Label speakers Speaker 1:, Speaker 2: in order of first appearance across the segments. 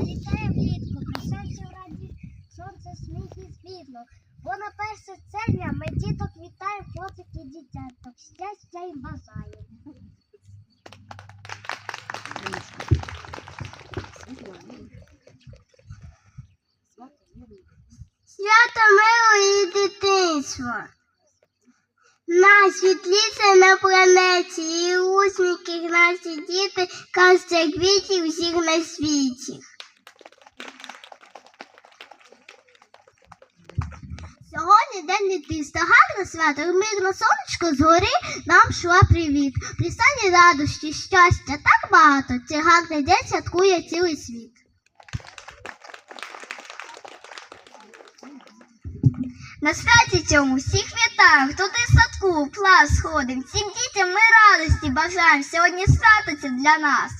Speaker 1: налітає влітку, красавці в раді, сонце, сміх і світло. Бо на перше червня ми діток вітаємо, хлопчик і дитяток, щастя їм бажаємо. Свято миру і дитинства. Найсвітліше на планеті, і усміхи наші діти, кажуть, квітів всіх на світі. День дитинства, гарне свято, і мирно сонечко згори нам шло привіт. Присані радості, щастя так багато, цей гарний день святкує цілий світ. На святі цьому всіх вітаємо, хто ти в садку, в клас ходим. Всім дітям ми радості бажаємо. Сьогодні свято це для нас.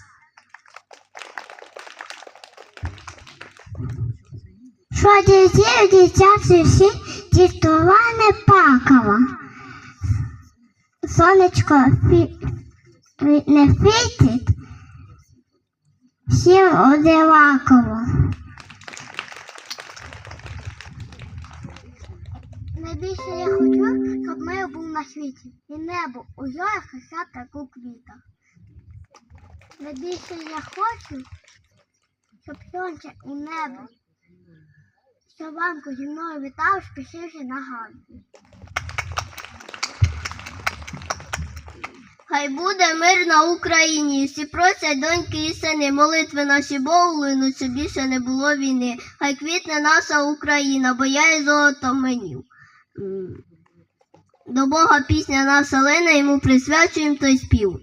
Speaker 1: Що дітей дитячі всі дітова не пакова. Сонечко фі... не світить, всім одинаково. Найбільше я хочу, щоб мир був на світі, і небо у зорях так у квітах. Найбільше я хочу, щоб сонце і небо Щованку зі мною вітав, спішивши на ганку. Хай буде мир на Україні, всі просять доньки і сини, молитви наші Богу щоб більше не було війни. Хай квітне наша Україна, бо я і золото менів. До Бога пісня наша лина, йому присвячуємо той спів.